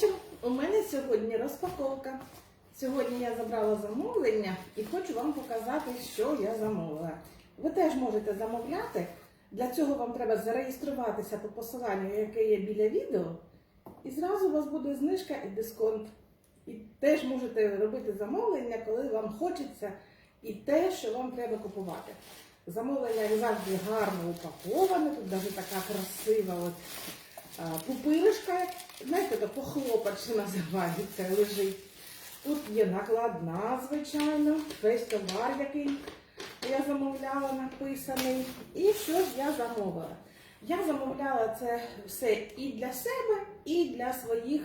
вечір. У мене сьогодні розпаковка. Сьогодні я забрала замовлення і хочу вам показати, що я замовила. Ви теж можете замовляти. Для цього вам треба зареєструватися по посиланню, яке є біля відео, і зразу у вас буде знижка і дисконт. І теж можете робити замовлення, коли вам хочеться, і те, що вам треба купувати. Замовлення завжди гарно упаковане, тут навіть така красива от, а, пупиришка, знаєте, то похлопач називається, лежить. Тут є накладна, звичайно, весь товар, який я замовляла, написаний. І що ж я замовила? Я замовляла це все і для себе, і для своїх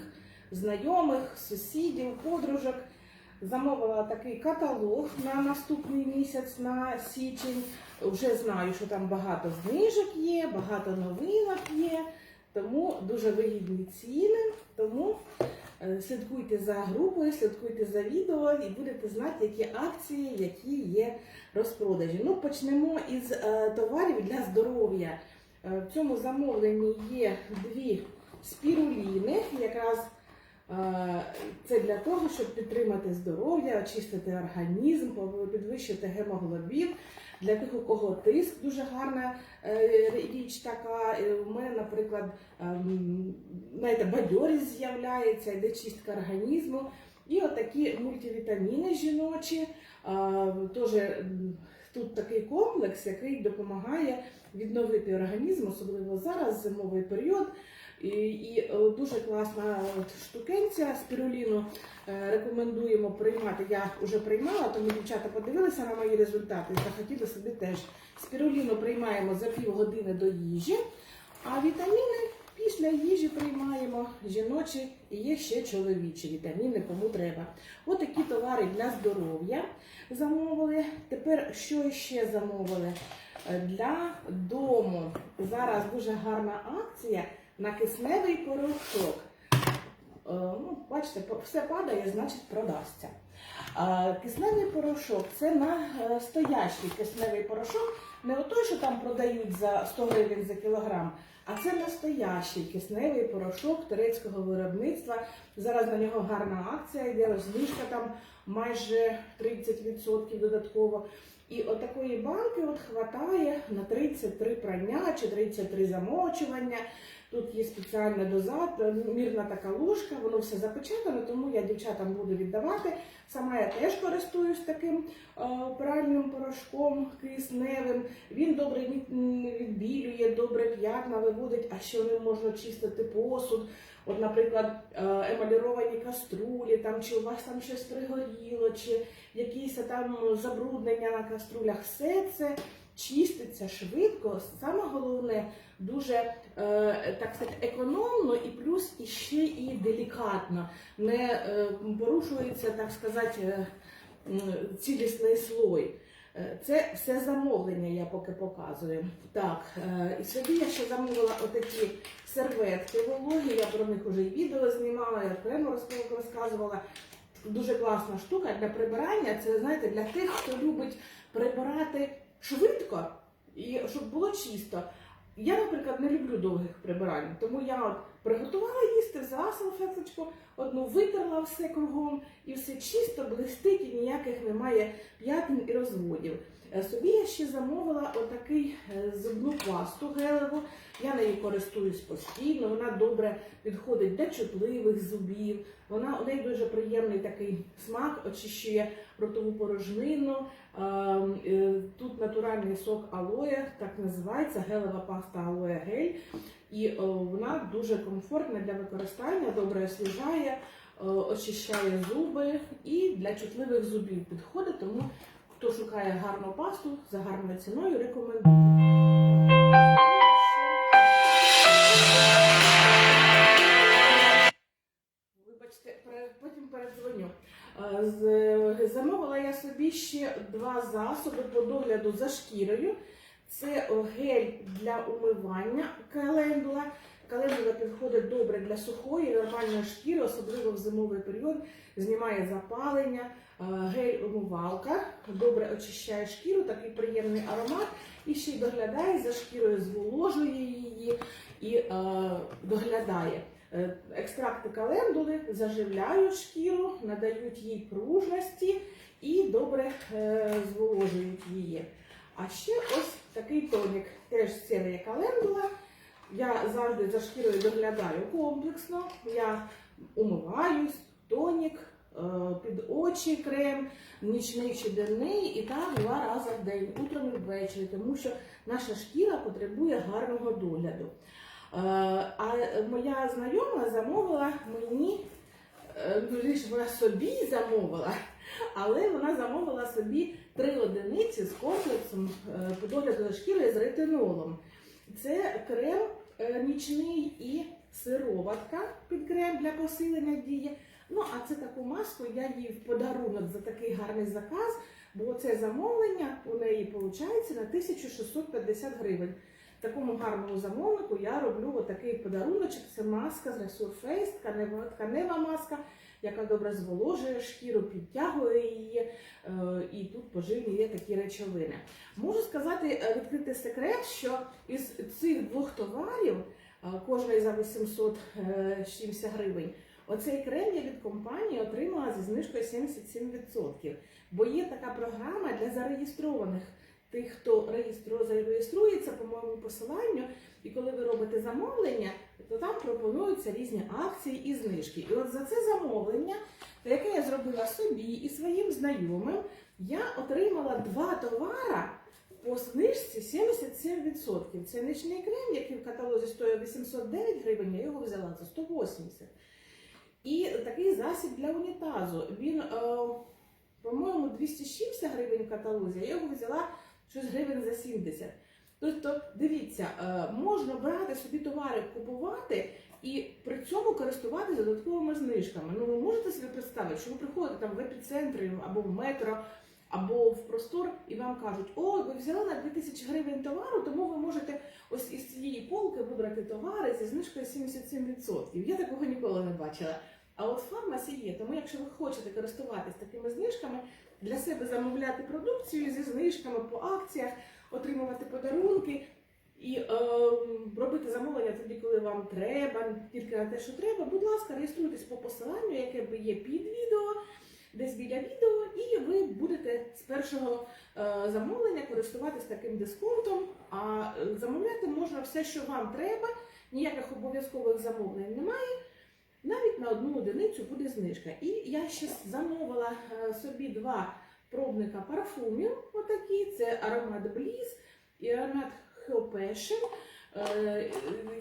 знайомих, сусідів, подружок. Замовила такий каталог на наступний місяць, на січень. Вже знаю, що там багато знижок є, багато новинок є, тому дуже вигідні ціни. Тому е, слідкуйте за групою, слідкуйте за відео і будете знати, які акції, які є розпродажі. Ну, почнемо із е, товарів для здоров'я. Е, В цьому замовленні є дві спіруліни, якраз це для того, щоб підтримати здоров'я, очистити організм, підвищити гемоглобін. Для тих, у кого тиск дуже гарна е, річ така. Е, У мене, наприклад, ем, знаєте, бадьорість з'являється, йде чистка організму. І отакі мультивітаміни жіночі. Теж тут такий комплекс, який допомагає відновити організм, особливо зараз, зимовий період. І, і е, дуже класна от штукенця спіруліну е, рекомендуємо приймати. Я вже приймала, тому дівчата подивилися на мої результати і захотіли собі теж. Спіруліну приймаємо за півгодини до їжі, а вітаміни після їжі приймаємо жіночі і є ще чоловічі вітаміни, кому треба. От товари для здоров'я замовили. Тепер що ще замовили? Е, Для дому зараз дуже гарна акція на кисневий порошок. Е, Ну, бачите, все падає, значить продасться. Е, Кисневий порошок це настоящий кисневий порошок, не отой, що там продають за 100 гривень за кілограм, а це настоящий кисневий порошок турецького виробництва. Зараз на нього гарна акція, йде розміжка там майже 30% додатково. І отакої банки от хватає на 33 прання чи 33 замочування. Тут є спеціальна доза, мірна така ложка, воно все запечатано, тому я дівчатам буду віддавати. Сама я теж користуюсь таким е, пральним порошком кисневим. Він добре відбілює, добре п'ятна виводить, а ще ним можна чистити посуд. От, наприклад, е, емаліровані каструлі, там, чи у вас там щось пригоріло, чи якісь там забруднення на каструлях. Все це чиститься швидко. Саме головне, дуже е, так сказати, економно і плюс іще і делікатно. Не е, порушується, так сказати, е, цілісний слой. Це все замовлення, я поки показую. Так, і собі я ще замовила отакі серветки вологі. Я про них вже і відео знімала, я окремо розказувала. Дуже класна штука для прибирання. Це знаєте, для тих, хто любить прибирати швидко і щоб було чисто. Я, наприклад, не люблю довгих прибирань, тому я от приготувала їсти, взяла салфеточку, одну витерла все кругом, і все чисто, блистить, і ніяких немає п'ятин і розводів. Е, Собі я ще замовила отакий е, зубну пасту гелеву. Я нею користуюсь постійно, вона добре підходить для чутливих зубів. Вона у неї дуже приємний такий смак, очищує ротову порожнину. Е, натуральний сок алоє, так називається гелева паста алоє гель. І о, вона дуже комфортна для використання, добре освіжає, о, очищає зуби і для чутливих зубів підходить. Тому хто шукає гарну пасту за гарною ціною, рекомендую. Замовила я собі ще два засоби по догляду за шкірою. Це гель для умивання календула. Календула підходить добре для сухої, нормальної шкіри, особливо в зимовий період. Знімає запалення. Е, Гель умивалка добре очищає шкіру, такий приємний аромат. І ще й доглядає за шкірою, зволожує її і е, доглядає. Е, Екстракти календули заживляють шкіру, надають їй пружності і добре е, зволожують її. А ще ось такий тонік, теж з календула. Я завжди за шкірою доглядаю комплексно. Я умиваюсь, тонік, е, під очі крем, нічний чи денний, і так два рази в день, утром і ввечері, тому що наша шкіра потребує гарного догляду. Е, А моя знайома замовила мені, е, ну, вона собі замовила, але вона замовила собі три одиниці з комплексом е, по шкірою з ретинолом. Це крем нічний і сироватка під крем для посилення дії. Ну, а це таку маску я їй в подарунок за такий гарний заказ, бо це замовлення у неї виходить на 1650 гривень. Такому гарному замовнику я роблю отакий подаруночок. Це маска з Resurface, тканева, тканева маска, яка добре зволожує шкіру, підтягує її, е, і тут поживні є такі речовини. Можу сказати, е, відкрити секрет, що із цих двох товарів, е, кожний за 870 гривень, оцей крем я від компанії отримала зі знижкою 77%. Бо є така програма для зареєстрованих тих, хто реєстру- зареєструється по моєму посиланню, і коли ви робите замовлення, то там пропонуються різні акції і знижки. І от за це замовлення, яке я зробила собі і своїм знайомим, я отримала два товара по знижці 77%. Це нічний крем, який в каталозі стоїть 809 гривень, я його взяла за 180. І такий засіб для унітазу. Він, е, по-моєму, 260 гривень в каталозі, я його взяла щось гривень за 70. Тобто, дивіться, е, можна брати собі товари, купувати і при цьому користуватися додатковими знижками. Ну, ви можете собі представити, що ви приходите там в епіцентрі або в метро, або в простор, і вам кажуть, о, ви взяли на 2000 гривень товару, тому ви можете ось із цієї полки вибрати товари зі знижкою 77%. Я такого ніколи не бачила. А от фармасі є, тому якщо ви хочете користуватись такими знижками, для себе замовляти продукцію зі знижками по акціях, отримувати подарунки і е, робити замовлення тоді, коли вам треба, тільки на те, що треба, будь ласка, реєструйтесь по посиланню, яке є під відео, десь біля відео, і ви будете з першого е, замовлення користуватись таким дисконтом. А е, замовляти можна все, що вам треба, ніяких обов'язкових замовлень немає. Навіть на одну одиницю буде знижка. І я ще замовила е, собі два пробника парфумів. Отакі. Це аромат Bliss і аромат Passion. Е,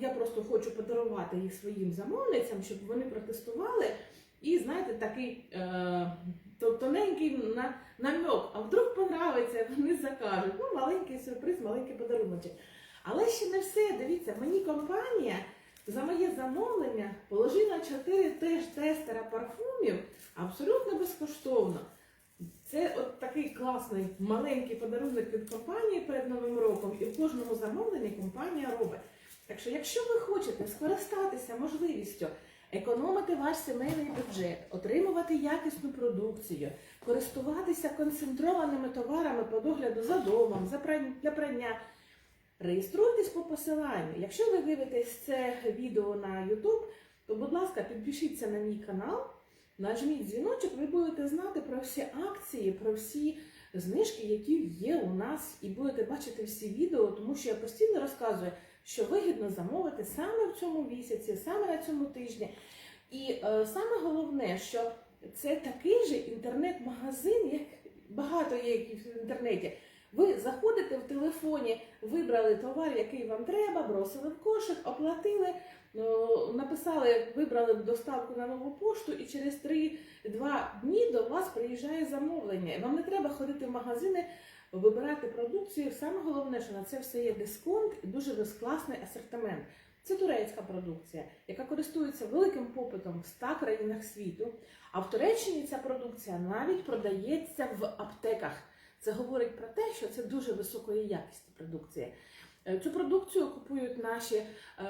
Я просто хочу подарувати їх своїм замовницям, щоб вони протестували. І знаєте, такий е, тоненький на, намек, а вдруг понравиться, вони закажуть. Ну, маленький сюрприз, маленький подарунок. Але ще не все. Дивіться, мені компанія за моє замовлення положила 4 теж тестера парфумів абсолютно безкоштовно. Це от такий класний маленький подарунок від компанії перед Новим роком, і в кожному замовленні компанія робить. Так що, якщо ви хочете скористатися можливістю економити ваш сімейний бюджет, отримувати якісну продукцію, користуватися концентрованими товарами по догляду за домом, за прань- для прання, реєструйтесь по посиланню. Якщо ви дивитесь це відео на YouTube, то, будь ласка, підпишіться на мій канал, нажміть дзвіночок, ви будете знати про всі акції, про всі знижки, які є у нас, і будете бачити всі відео, тому що я постійно розказую, що вигідно замовити саме в цьому місяці, саме на цьому тижні. І е, саме головне, що це такий же інтернет-магазин, як багато є які в інтернеті. Ви заходите в телефоні, вибрали товар, який вам треба, бросили в кошик, оплатили, написали, вибрали доставку на нову пошту, і через 3-2 дні до вас приїжджає замовлення. Вам не треба ходити в магазини, вибирати продукцію. Саме головне, що на це все є дисконт і дуже класний асортимент. Це турецька продукція, яка користується великим попитом в 100 країнах світу. А в Туреччині ця продукція навіть продається в аптеках. Це говорить про те, що це дуже високої якісті продукція. Е, Цю продукцію купують наші е,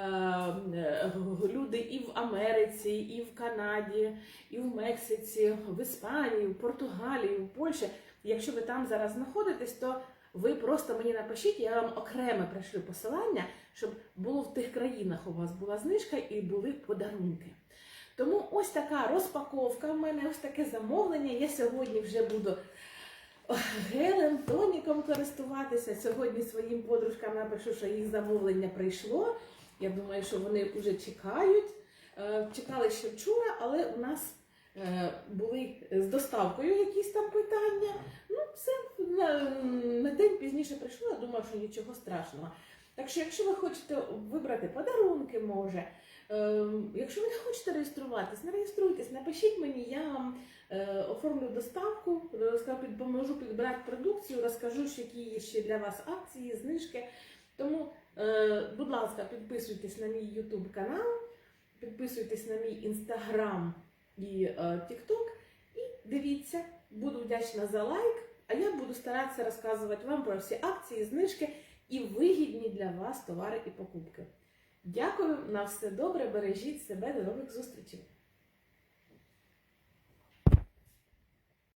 е, люди і в Америці, і в Канаді, і в Мексиці, в Іспанії, в Португалії, в Польщі. Якщо ви там зараз знаходитесь, то ви просто мені напишіть, я вам окремо пришлю посилання, щоб було в тих країнах у вас була знижка і були подарунки. Тому ось така розпаковка. в мене ось таке замовлення. Я сьогодні вже буду гелем, тоніком користуватися. Сьогодні своїм подружкам напишу, що їх замовлення прийшло. Я думаю, що вони вже чекають. Е, Чекали ще вчора, але у нас е, були з доставкою якісь там питання. Ну, все на, на день пізніше прийшло, я думаю, що нічого страшного. Так що, якщо ви хочете вибрати подарунки, може, е, якщо ви не хочете реєструватись, не реєструйтесь, напишіть мені, я вам е, оформлю доставку, допоможу підбирати продукцію, розкажу, які є ще для вас акції, знижки. Тому, е, будь ласка, підписуйтесь на мій YouTube канал, підписуйтесь на мій Instagram і е, TikTok і дивіться, буду вдячна за лайк, а я буду старатися розказувати вам про всі акції, знижки і вигідні для вас товари і покупки. Дякую, на все добре, бережіть себе, до нових зустрічей!